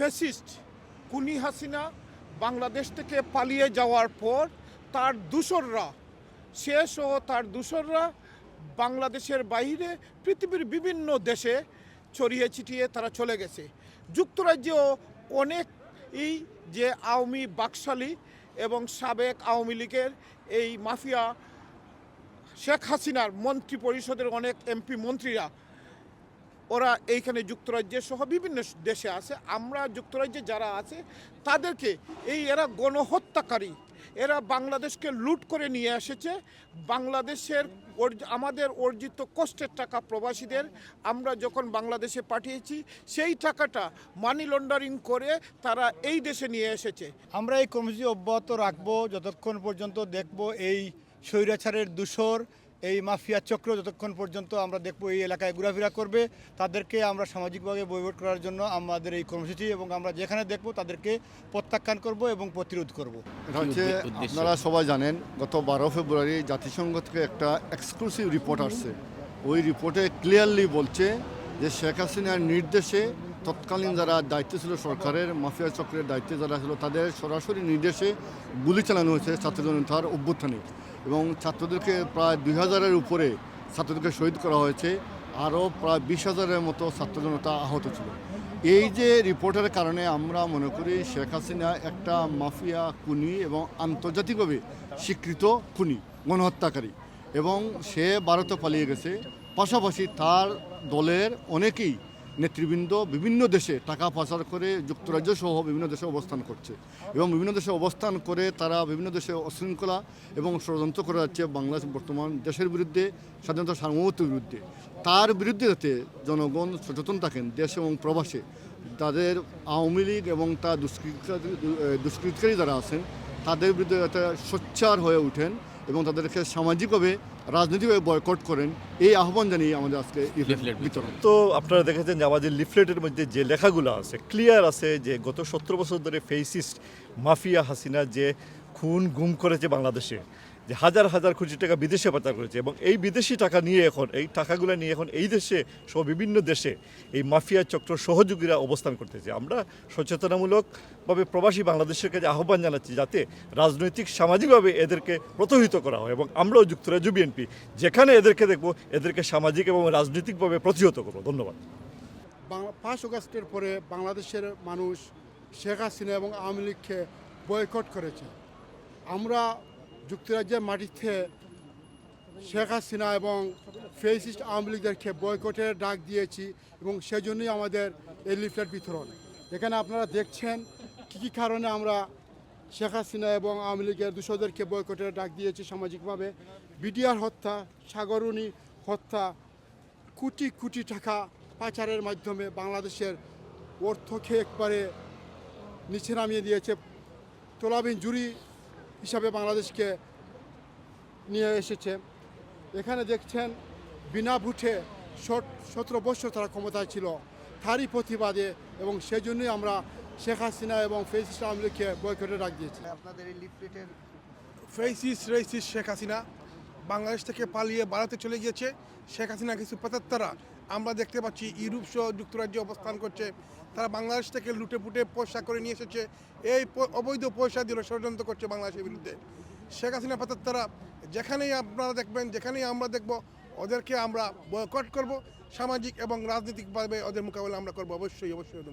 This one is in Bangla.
ফেসিস্ট কুনি হাসিনা বাংলাদেশ থেকে পালিয়ে যাওয়ার পর তার দূষররা, শেষ ও তার দূষররা বাংলাদেশের বাইরে, পৃথিবীর বিভিন্ন দেশে ছড়িয়ে ছিটিয়ে তারা চলে গেছে। যুক্তরাজ্যেও অনেক এই যে আওয়ামী বাকশালী এবং সাবেক আওয়ামী লীগের এই মাফিয়া শেখ হাসিনার মন্ত্রী পরিষদের অনেক এমপি মন্ত্রীরা ওরা এইখানে যুক্তরাজ্যের সহ বিভিন্ন দেশে আছে। আমরা যুক্তরাজ্যে যারা আছে, তাদেরকে এই এরা গণহত্যাকারী। এরা বাংলাদেশকে লুট করে নিয়ে এসেছে। বাংলাদেশের আমাদের অর্জিত কষ্টের টাকা প্রবাসীদের আমরা যখন বাংলাদেশে পাঠিয়েছি, সেই টাকাটা মানি লন্ডারিং করে তারা এই দেশে নিয়ে এসেছে। আমরা এই কর্মসূচি অব্যাহত রাখব, যতক্ষণ পর্যন্ত দেখব এই স্বৈরাচারের দূষর এই মাফিয়া চক্র যতক্ষণ পর্যন্ত আমরা দেখব এই এলাকায় ঘোরাফেরা করবে তাদেরকে আমরা সামাজিকভাবে বৈভট করার জন্য আমাদের এই কর্মসূচি এবং আমরা যেখানে দেখব তাদেরকে প্রত্যাখ্যান করব এবং প্রতিরোধ করব। এটা হচ্ছে আপনারা সবাই জানেন গত বারো ফেব্রুয়ারি জাতিসংঘ থেকে একটা এক্সক্লুসিভ রিপোর্ট আসছে। ওই রিপোর্টে ক্লিয়ারলি বলছে যে শেখ হাসিনার নির্দেশে তৎকালীন যারা দায়িত্ব ছিল সরকারের মাফিয়া চক্রের দায়িত্বে যারা ছিল তাদের সরাসরি নির্দেশে গুলি চালানো হয়েছে ছাত্র জনতার অভ্যুত্থানে। এবং ছাত্রদেরকে প্রায় দুই হাজারের উপরে ছাত্রদেরকে শহীদ করা হয়েছে। আরও প্রায় বিশ হাজারের মতো ছাত্রজনতা আহত ছিল। এই যে রিপোর্টের কারণে আমরা মনে করি শেখ হাসিনা একটা মাফিয়া খুনি এবং আন্তর্জাতিকভাবে স্বীকৃত খুনি, গণহত্যাকারী। এবং সে ভারতে পালিয়ে গেছে। পাশাপাশি তার দলের অনেকেই নেতৃবৃন্দ বিভিন্ন দেশে টাকা পাচার করে যুক্তরাজ্য সহ বিভিন্ন দেশে অবস্থান করছে এবং বিভিন্ন দেশে অবস্থান করে তারা বিভিন্ন দেশে অশৃঙ্খলা এবং ষড়যন্ত্র করে যাচ্ছে বাংলাদেশ বর্তমান দেশের বিরুদ্ধে, স্বাধীনতা সার্বভৌমত্বের বিরুদ্ধে। তার বিরুদ্ধে যাতে জনগণ সচেতন থাকেন, দেশ এবং প্রবাসে, তাদের আওয়ামী লীগ এবং তার দুষ্কৃতকারী দুষ্কৃতকারী যারা আছেন, তাদের বিরুদ্ধে যাতে সোচ্চার হয়ে ওঠেন এবং তাদেরকে সামাজিকভাবে রাজনৈতিকভাবে বয়কট করেন। এই আহ্বান জানিয়ে আমাদের আজকে বিতরণ। তো আপনারা দেখেছেন যে আমাদের লিফলেটের মধ্যে যে লেখাগুলো আছে ক্লিয়ার আছে যে গত সত্তর বছর ধরে ফেসিস্ট মাফিয়া হাসিনা যে খুন গুম করেছে বাংলাদেশে। যে হাজার হাজার কোটি টাকা বিদেশে পাচার করেছে এবং এই বিদেশি টাকা নিয়ে এখন, এই টাকাগুলো নিয়ে এখন এই দেশে সহ বিভিন্ন দেশে এই মাফিয়া চক্র সহযোগীরা অবস্থান করতেছে। আমরা সচেতনামূলকভাবে প্রবাসী বাংলাদেশের কাছে আহ্বান জানাচ্ছি যাতে রাজনৈতিক, সামাজিকভাবে এদেরকে প্রতহিত করা হয় এবং আমরাও যুক্তরাজ্য বিএনপি যেখানে এদেরকে দেখব, এদেরকে সামাজিক এবং রাজনৈতিকভাবে প্রতিহত করব। ধন্যবাদ। পাঁচ আগস্টের পরে বাংলাদেশের মানুষ শেখ হাসিনা এবং আওয়ামী লীগকে বয়কট করেছে। আমরা যুক্তরাজ্যের মাটিতে শেখ হাসিনা এবং ফেসিস্ট আওয়ামী লীগদেরকে বয়কটের ডাক দিয়েছি এবং সেজন্যই আমাদের এই লিফলেট বিতরণ। এখানে আপনারা দেখছেন কী কী কারণে আমরা শেখ হাসিনা এবং আওয়ামী লীগের দূষদেরকে বয়কটের ডাক দিয়েছি সামাজিকভাবে। বিডিআর হত্যা সাগরণী হত্যা, কোটি কোটি টাকা পাচারের মাধ্যমে বাংলাদেশের অর্থকে একবারে নিচে নামিয়ে দিয়েছে। তোলাবিন জুরি হিসাবে বাংলাদেশকে নিয়ে এসেছে। এখানে দেখছেন বিনা ভোটে সতেরো বছর তারা ক্ষমতায় ছিল। তারই প্রতিবাদে এবং সেজন্যই আমরা শেখ হাসিনা এবং ফেস ইসলাম লীগকে বয়কটে ডাক দিয়েছি। আপনাদের এই লিফলেটের ফেসিস রেসিস শেখ হাসিনা বাংলাদেশ থেকে পালিয়ে ভারতে চলে গিয়েছে। শেখ হাসিনা কিছু পেতাত্তারা আমরা দেখতে পাচ্ছি ইউরোপ সহ যুক্তরাজ্যে অবস্থান করছে। তারা বাংলাদেশ থেকে লুটে পুটে পয়সা করে নিয়ে এসেছে। এই অবৈধ পয়সা দিল ষড়যন্ত্র করছে বাংলাদেশের বিরুদ্ধে। শেখ হাসিনা পাতার তারা, যেখানেই আপনারা দেখবেন, যেখানেই আমরা দেখব, ওদেরকে আমরা বয়কট করব। সামাজিক এবং রাজনৈতিকভাবে ওদের মোকাবেলা আমরা করব। অবশ্যই অবশ্যই।